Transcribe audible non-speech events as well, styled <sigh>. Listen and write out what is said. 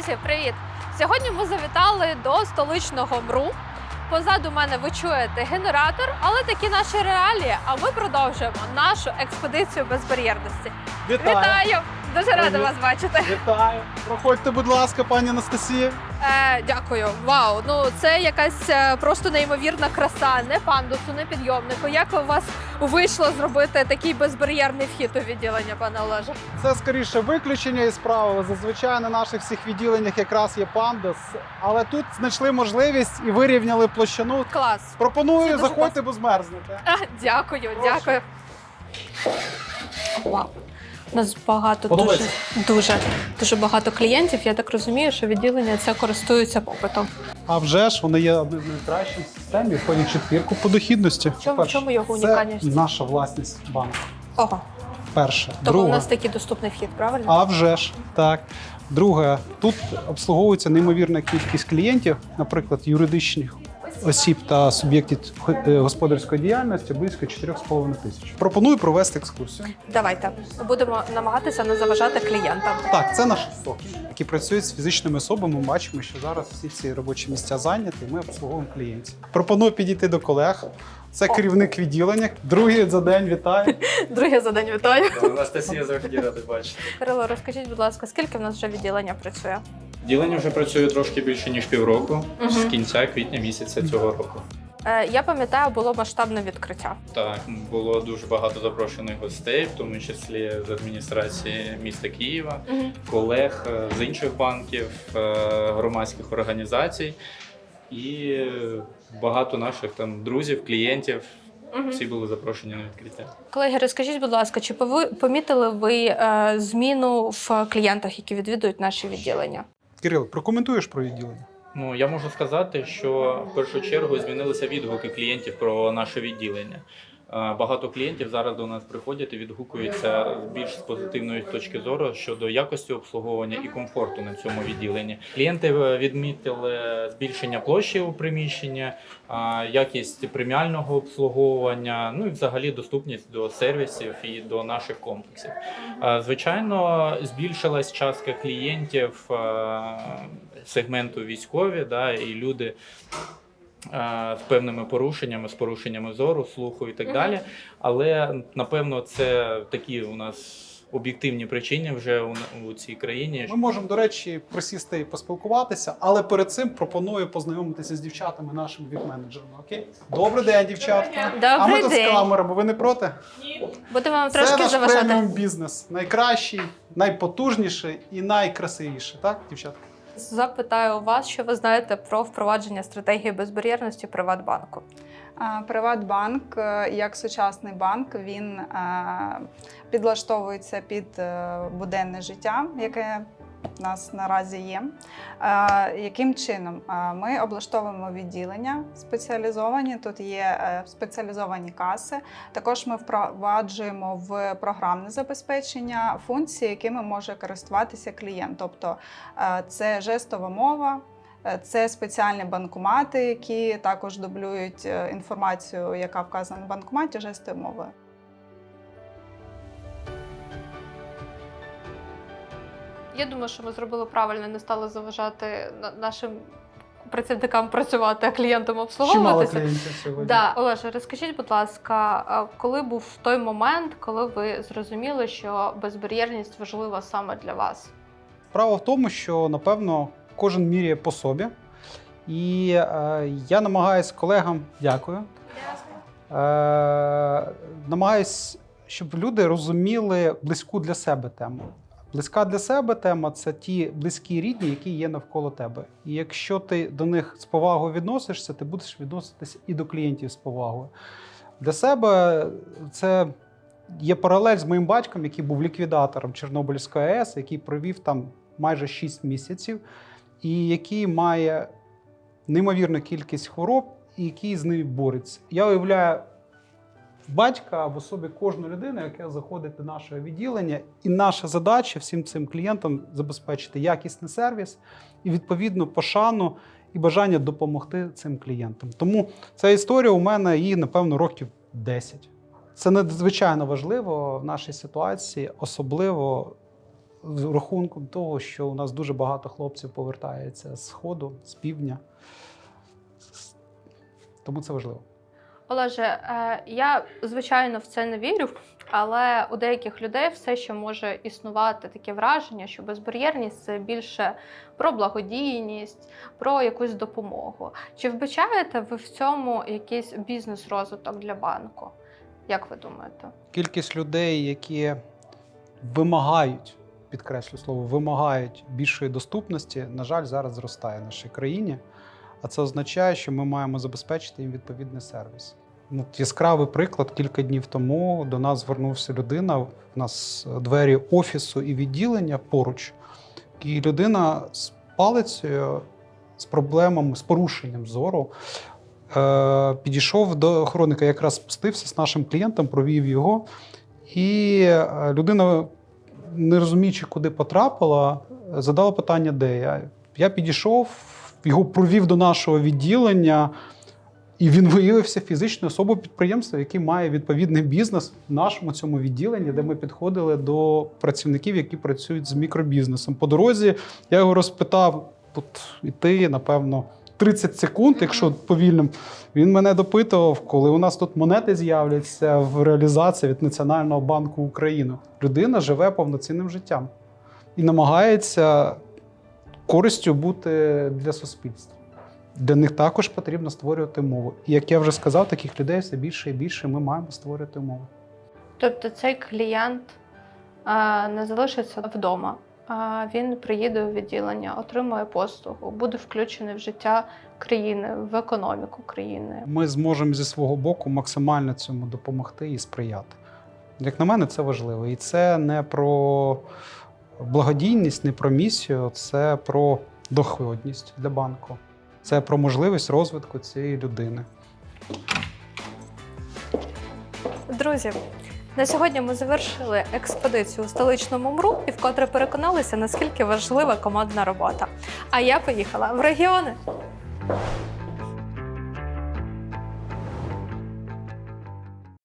Друзі, привіт! Сьогодні ми завітали до столичного МРУ. Позаду мене ви чуєте генератор, але такі наші реалії. А ми продовжуємо нашу експедицію безбар'єрності. Вітаю! Дуже рада вас бачити. Вітаю! Проходьте, будь ласка, пані Анастасія. Е, дякую. Вау! Ну це якась е, просто неймовірна краса. Не пандусу, не підйомнику. Як у вас вийшло зробити такий безбар'єрний вхід у відділення, пане Олеже? Це скоріше виключення із правил. Зазвичай на наших всіх відділеннях якраз є пандус, але тут знайшли можливість і вирівняли площину. Клас. Пропоную, заходьте, бо змерзнете. <laughs> Дякую, Прошу. дякую. Вау. У нас багато дуже, Подобається? дуже дуже багато клієнтів. Я так розумію, що відділення це користуються попитом. А вже ж вони є одним з найкращих в системі, входять четвірку по дохідності. чому- Перше, чому його це унікальність? наша власність банку. Ого. Перше. Тому Друге. у нас такий доступний вхід, правильно? А вже ж так. Друге, тут обслуговується неймовірна кількість клієнтів, наприклад, юридичних осіб та суб'єктів е, господарської діяльності близько 4,5 тисяч. Пропоную провести екскурсію. Давайте будемо намагатися не заважати клієнтам. Так, це наші соки, які працюють з фізичними особами. Ми бачимо, що зараз всі ці робочі місця зайняті. і Ми обслуговуємо клієнтів. Пропоную підійти до колег. Це керівник відділення. Другий за день вітаю. <laughs> Друге за день вітаю. Анастасія завжди рада бачити. Кирило, розкажіть, будь ласка, скільки в нас вже відділення працює? Ділення вже працює трошки більше ніж півроку Мгм. з кінця квітня місяця цього року. Е, я пам'ятаю, було масштабне відкриття. Так, було дуже багато запрошених гостей, в тому числі з адміністрації міста Києва, колег е, з інших банків, е, громадських організацій і багато наших там друзів, клієнтів. Мгм. Всі були запрошені на відкриття. Колеги, розкажіть, будь ласка, чи пови- помітили ви е, зміну в клієнтах, які відвідують наші відділення? Кирил, прокоментуєш про відділення? Ну я можу сказати, що в першу чергу змінилися відгуки клієнтів про наше відділення. Багато клієнтів зараз до нас приходять і відгукуються більш з позитивної точки зору щодо якості обслуговування і комфорту на цьому відділенні. Клієнти е, відмітили збільшення площі у приміщенні, якість преміального обслуговування, ну і взагалі доступність до сервісів і до наших комплексів. Звичайно, збільшилась частка клієнтів е, сегменту військові, да, і люди з певними порушеннями, з порушеннями зору, слуху і так Мгм. далі. Але напевно, це такі у нас об'єктивні причини вже у, у цій країні. Ми можемо, до речі, присісти і поспілкуватися, але перед цим пропоную познайомитися з дівчатами, нашими віп-менеджерами. Окей? Добрий день, дівчатка. а ми Добрий тут з камерами. Ви не проти? Будемо вам Це трошки наш заважати. преміум бізнес. Найкращий, найпотужніший і найкрасивіший. Так, дівчатка? Запитаю вас, що ви знаєте про впровадження стратегії безбар'єрності Приватбанку. Приватбанк е, як сучасний банк він е, підлаштовується під е, буденне життя, яке в нас наразі є. Е, Яким чином? Е, Ми облаштовуємо відділення спеціалізовані. Тут є е, спеціалізовані каси. Також ми впроваджуємо в програмне забезпечення функції, якими може користуватися клієнт. Тобто це жестова мова. Це спеціальні банкомати, які також дублюють інформацію, яка вказана в банкоматі жестою мовою. Я думаю, що ми зробили правильно, не стали заважати нашим працівникам працювати, а клієнтам Чимало обслуговуватися. клієнтів сьогодні. Да, Олеже, розкажіть, будь ласка, коли був той момент, коли ви зрозуміли, що безбар'єрність важлива саме для вас? Справа в тому, що напевно кожен міряє по собі. І е, я намагаюсь колегам, дякую. Е, намагаюсь, щоб люди розуміли близьку для себе тему. Близька для себе тема це ті близькі рідні, які є навколо тебе. І якщо ти до них з повагою відносишся, ти будеш відноситися і до клієнтів з повагою. Для себе це є паралель з моїм батьком, який був ліквідатором Чорнобильської АЕС, який провів там майже 6 місяців, і який має неймовірну кількість хвороб, і який з ними бореться. Я уявляю батька в особі кожної людини, яка заходить до нашого відділення, і наша задача всім цим клієнтам забезпечити якісний сервіс і відповідну пошану і бажання допомогти цим клієнтам. Тому ця історія у мене її, напевно, років 10. Це надзвичайно важливо в нашій ситуації, особливо з рахунком того, що у нас дуже багато хлопців повертається з сходу, з півдня. Тому це важливо. Олеже, е, я звичайно в це не вірю, але у деяких людей все ще може існувати таке враження, що безбар'єрність це більше про благодійність, про якусь допомогу. Чи вбачаєте ви в цьому якийсь бізнес-розвиток для банку? Як ви думаєте? Кількість людей, які вимагають, підкреслю слово, вимагають більшої доступності, на жаль, зараз зростає в нашій країні. А це означає, що ми маємо забезпечити їм відповідний сервіс. Ну, яскравий приклад. Кілька днів тому до нас звернувся людина. У нас двері офісу і відділення поруч. І людина з палицею, з проблемами, з порушенням зору, е, підійшов до охоронника, якраз спустився з нашим клієнтом, провів його. І е, людина, не розуміючи, куди потрапила, задала питання, де я. Я підійшов, його провів до нашого відділення, і він виявився фізичною особою підприємства, який має відповідний бізнес в нашому цьому відділенні, де ми підходили до працівників, які працюють з мікробізнесом. По дорозі я його розпитав: тут іти, напевно, 30 секунд, якщо повільним. Він мене допитував, коли у нас тут монети з'являться в реалізації від Національного банку України. Людина живе повноцінним життям і намагається користю бути для суспільства. Для них також потрібно створювати мову. І як я вже сказав, таких людей все більше і більше ми маємо створювати мову. Тобто цей клієнт е, не залишиться вдома. а Він приїде у відділення, отримує послугу, буде включений в життя країни, в економіку країни. Ми зможемо зі свого боку максимально цьому допомогти і сприяти. Як на мене, це важливо. І це не про благодійність, не про місію, це про доходність для банку. Це про можливість розвитку цієї людини. Друзі, на сьогодні ми завершили експедицію у столичному МРУ і вкотре переконалися, наскільки важлива командна робота. А я поїхала в регіони.